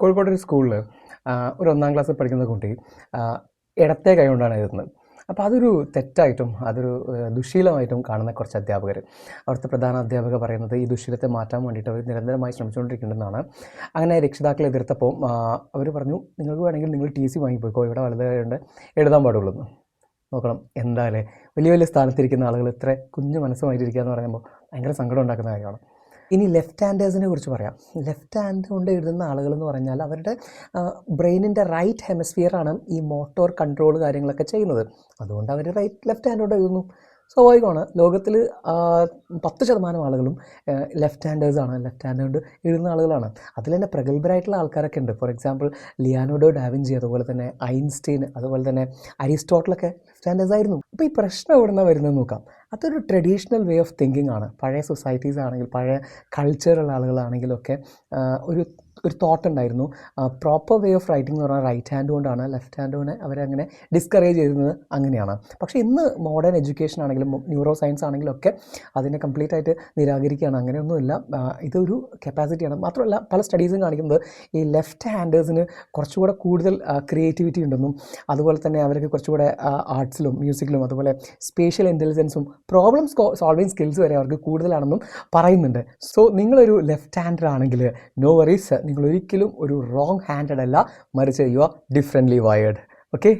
കോഴിക്കോട് ഒരു സ്കൂളിൽ ഒരു ഒന്നാം ക്ലാസ്സിൽ പഠിക്കുന്ന കുട്ടി ഇടത്തെ കൈ കൊണ്ടാണ് എഴുതുന്നത്. അപ്പോൾ അതൊരു തെറ്റായിട്ടും അതൊരു ദുശീലമായിട്ടും കാണുന്ന കുറച്ച് അധ്യാപകർ അവിടുത്തെ പ്രധാന അധ്യാപക പറയുന്നത് ഈ ദുശീലത്തെ മാറ്റാൻ വേണ്ടിയിട്ട് അവർ നിരന്തരമായി ശ്രമിച്ചുകൊണ്ടിരിക്കുന്നുണ്ടെന്നാണ്. അങ്ങനെ രക്ഷിതാക്കൾ എതിർത്തപ്പോൾ അവർ പറഞ്ഞു നിങ്ങൾക്ക് വേണമെങ്കിൽ നിങ്ങൾ ടി സി വാങ്ങിപ്പോയിക്കോ ഇവിടെ വലുതായതുകൊണ്ട് എഴുതാൻ പാടുള്ളൂ നോക്കണം എന്താ അല്ലേ? വലിയ വലിയ സ്ഥാനത്തിരിക്കുന്ന ആളുകൾ ഇത്ര കുഞ്ഞു മനസ്സുമായിട്ടിരിക്കുക എന്ന് പറയുമ്പോൾ ഭയങ്കര സങ്കടം ഉണ്ടാക്കുന്ന കാര്യമാണ്. ഇനി ലെഫ്റ്റ് ഹാൻഡേഴ്സിനെ കുറിച്ച് പറയാം. ലെഫ്റ്റ് ഹാൻഡ് കൊണ്ട് എഴുതുന്ന ആളുകൾ എന്ന് പറഞ്ഞാൽ അവരുടെ ബ്രെയിനിന്റെ റൈറ്റ് ഹെമസ്ഫിയറാണ് ഈ മോട്ടോർ കൺട്രോൾ കാര്യങ്ങളൊക്കെ ചെയ്യുന്നത്. അതുകൊണ്ട് അവർ റൈറ്റ് ലെഫ്റ്റ് ഹാൻഡ് കൊണ്ട് എഴുതുന്നു. സ്വാഭാവികമാണ്. ലോകത്തിൽ പത്ത് ശതമാനം ആളുകളും ലെഫ്റ്റ് ഹാൻഡേഴ്സാണ് ലെഫ്റ്റ് ഹാൻഡ് കൊണ്ട് എഴുതുന്ന ആളുകളാണ്. അതിൽ തന്നെ പ്രഗത്ഭരായിട്ടുള്ള ആൾക്കാരൊക്കെ ഉണ്ട്. ഫോർ എക്സാമ്പിൾ ലിയാനോഡോ ഡാവിൻജി അതുപോലെ തന്നെ ഐൻസ്റ്റീൻ അതുപോലെ തന്നെ അരിസ്റ്റോട്ടിലൊക്കെ ലെഫ്റ്റ് ഹാൻഡേഴ്സ് ആയിരുന്നു. അപ്പോൾ ഈ പ്രശ്നം എവിടെ നിന്നാണ് വരുന്നത് നോക്കാം. അതൊരു ട്രഡീഷണൽ വേ ഓഫ് തിങ്കിങ് ആണ്. പഴയ സൊസൈറ്റീസ് ആണെങ്കിൽ പഴയ കൾച്ചറുള്ള ആളുകളാണെങ്കിലൊക്കെ ഒരു ഒരു തോട്ട് ഉണ്ടായിരുന്നു. പ്രോപ്പർ വേ ഓഫ് റൈറ്റിംഗ് എന്ന് പറഞ്ഞാൽ റൈറ്റ് ഹാൻഡ് കൊണ്ടാണ് ലെഫ്റ്റ് ഹാൻഡ് കൊണ്ട് അവരങ്ങനെ ഡിസ്കറേജ് ചെയ്യുന്നത് അങ്ങനെയാണ്. പക്ഷേ ഇന്ന് മോഡേൺ എഡ്യൂക്കേഷൻ ആണെങ്കിലും ന്യൂറോ സയൻസ് ആണെങ്കിലും ഒക്കെ അതിനെ കംപ്ലീറ്റ് ആയിട്ട് നിരാകരിക്കുകയാണ്. അങ്ങനെയൊന്നുമില്ല. ഇതൊരു കപ്പാസിറ്റിയാണ് മാത്രമല്ല പല സ്റ്റഡീസും കാണിക്കുന്നത് ഈ ലെഫ്റ്റ് ഹാൻഡേഴ്സിന് കുറച്ചുകൂടെ കൂടുതൽ ക്രിയേറ്റിവിറ്റി ഉണ്ടെന്നും അതുപോലെ തന്നെ അവർക്ക് കുറച്ചുകൂടെ ആർട്സിലും മ്യൂസിക്കിലും അതുപോലെ സ്പേഷ്യൽ ഇന്റലിജൻസും പ്രോബ്ലം സോൾവിങ് സ്കിൽസ് വരെ അവർക്ക് കൂടുതലാണെന്നും പറയുന്നുണ്ട്. സോ നിങ്ങളൊരു ലെഫ്റ്റ് ഹാൻഡർ ആണെങ്കിൽ നോ വറീസ് നിങ്ങൾ ഒരിക്കലും ഒരു റോങ് ഹാൻഡഡ് അല്ല മറിച്ച് you are differently wired okay